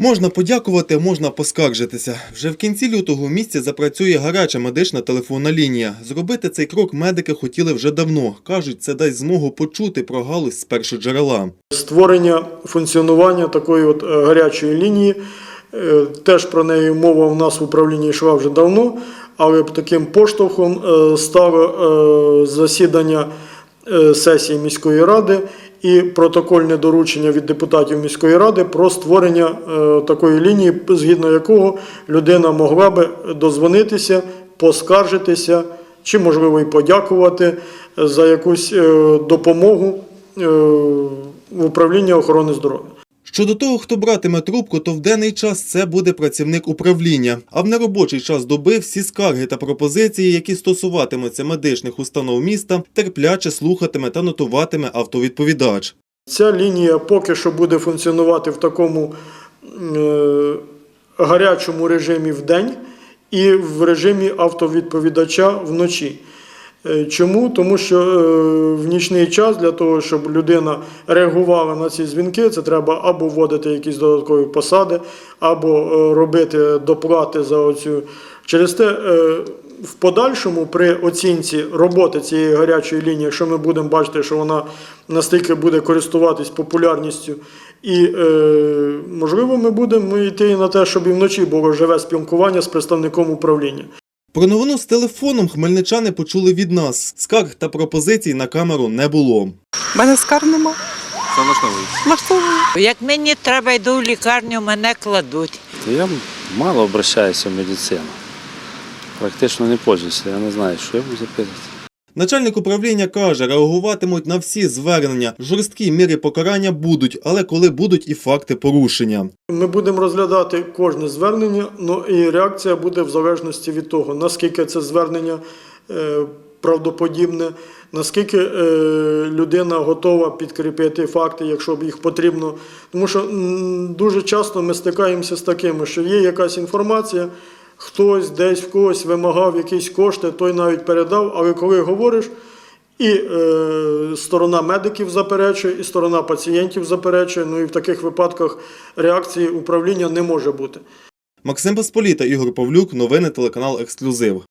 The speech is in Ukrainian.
Можна подякувати, можна поскаржитися. Вже в кінці лютого в місті запрацює гаряча медична телефонна лінія. Зробити цей крок медики хотіли вже давно. кажуть, це дасть змогу почути про галузь з першоджерела. Створення функціонування такої от е, гарячої лінії. е, Теж про неї мова в нас в управлінні йшла вже давно, але таким поштовхом е, стало засідання сесії міської ради і протокольне доручення від депутатів міської ради про створення е, такої лінії, згідно якого людина могла би дозвонитися, поскаржитися чи, можливо, і подякувати за якусь е, допомогу е, в управлінні охорони здоров'я. Щодо того, хто братиме трубку, то в денний час це буде працівник управління. А в неробочий час доби всі скарги та пропозиції, які стосуватимуться медичних установ міста, терпляче слухатиме та нотуватиме автовідповідач. Ця лінія поки що буде функціонувати в такому е, гарячому режимі в день і в режимі автовідповідача вночі. Е, Чому? Тому що е, в нічний час для того, щоб людина реагувала на ці дзвінки, це треба або вводити якісь додаткові посади, або е, робити доплати за оцю. Через те в подальшому при оцінці роботи цієї гарячої лінії, якщо ми будемо бачити, що вона настільки буде користуватись популярністю, і можливо, ми будемо йти на те, щоб і вночі було живе спілкування з представником управління. Про новину з телефоном хмельничани почули від нас. Скарг та пропозицій на камеру не було. Мене скарг нема. Це влаштовує. Влаштовую. Як мені треба йду в лікарню, мене кладуть. То я мало обращаюся в медицину. Практично не пользуюся, я не знаю, що я буду запитати. Начальник управління каже, реагуватимуть на всі звернення. Жорсткі міри покарання будуть, але коли будуть і факти порушення. Ми будемо розглядати кожне звернення, ну і реакція буде в залежності від того, наскільки це звернення е, правдоподібне, наскільки е, людина готова підкріпити факти, якщо б їх потрібно. Тому що м, дуже часто ми стикаємося з такими, що є якась інформація, хтось десь в когось вимагав якісь кошти, той навіть передав, але коли говориш. І е, сторона медиків заперечує, і сторона пацієнтів заперечує. Ну і в таких випадках реакції управління не може бути. Максим Посполіта, Ігор Павлюк, новини телеканал Ексклюзив.